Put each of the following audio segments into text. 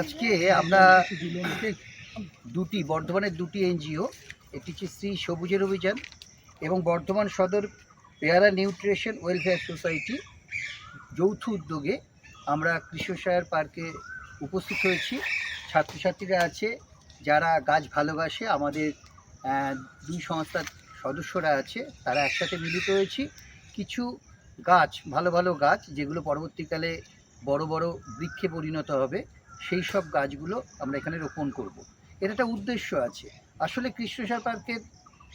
আজকে আমরা দুটি, বর্ধমানের দুটি এনজিও, একটি হচ্ছে শ্রী সবুজের অভিযান এবং বর্ধমান সদর পেয়ারা নিউট্রিশন ওয়েলফেয়ার সোসাইটি যৌথ উদ্যোগে আমরা কৃষ্ণসায়র পার্কে উপস্থিত হয়েছি। ছাত্রছাত্রীরা আছে, যারা গাছ ভালোবাসে, আমাদের দুই সংস্থার সদস্যরা আছে, তারা একসাথে মিলিত হয়েছি। কিছু গাছ, ভালো ভালো গাছ, যেগুলো পরবর্তীকালে বড় বড় বৃক্ষে পরিণত হবে, সেই সব গাছগুলো আমরা এখানে রোপণ করব। এর একটা উদ্দেশ্য আছে। আসলে কৃষ্ণসার পার্কের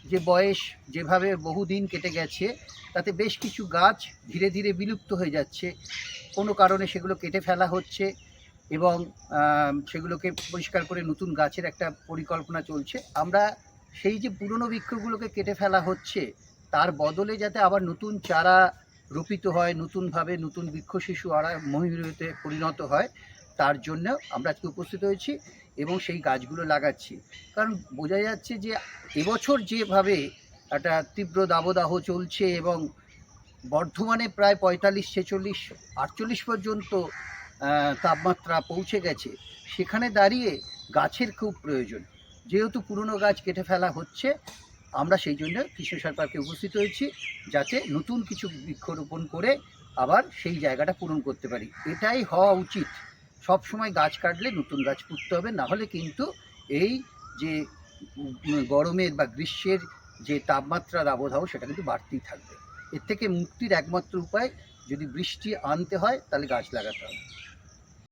যে বয়স যেভাবে বহুদিন কেটে গেছে, তাতে বেশ কিছু গাছ ধীরে ধীরে বিলুপ্ত হয়ে যাচ্ছে। কোনো কারণে সেগুলো কেটে ফেলা হচ্ছে এবং সেগুলোকে পরিষ্কার করে নতুন গাছের একটা পরিকল্পনা চলছে। আমরা সেই যে পুরনো বৃক্ষগুলোকে কেটে ফেলা হচ্ছে, তার বদলে যাতে আবার নতুন চারা রোপিত হয়, নতুনভাবে নতুন বৃক্ষ শিশু আরা মহিমতে পরিণত হয়, তার জন্য আমরা আজকে উপস্থিত হয়েছি এবং সেই গাছগুলো লাগাচ্ছি। কারণ বোঝা যাচ্ছে যে এবছর যেভাবে একটা তীব্র দাবদাহ চলছে এবং বর্ধমানে প্রায় পঁয়তাল্লিশ, ছেচল্লিশ, আটচল্লিশ পর্যন্ত তাপমাত্রা পৌঁছে গেছে, সেখানে দাঁড়িয়ে গাছের খুব প্রয়োজন। যেহেতু পুরনো গাছ কেটে ফেলা হচ্ছে আমরা সেই জন্য কৃষ্ণসার সরকারকে উপস্থিত হয়েছি যাতে নতুন কিছু বৃক্ষরোপণ করে আবার সেই জায়গাটা পূরণ করতে পারি। এটাই হওয়া উচিত। সব সময় গাছ কাটলে নতুন গাছ পুঁততে হবে, না হলে কিন্তু এই যে গরমের বা গ্রীষ্মের যে তাপমাত্রার আবহাওয়া, সেটা কিন্তু বাড়তেই থাকবে। এর থেকে মুক্তির একমাত্র উপায়, যদি বৃষ্টি আনতে হয়, তাহলে গাছ লাগাতে হবে।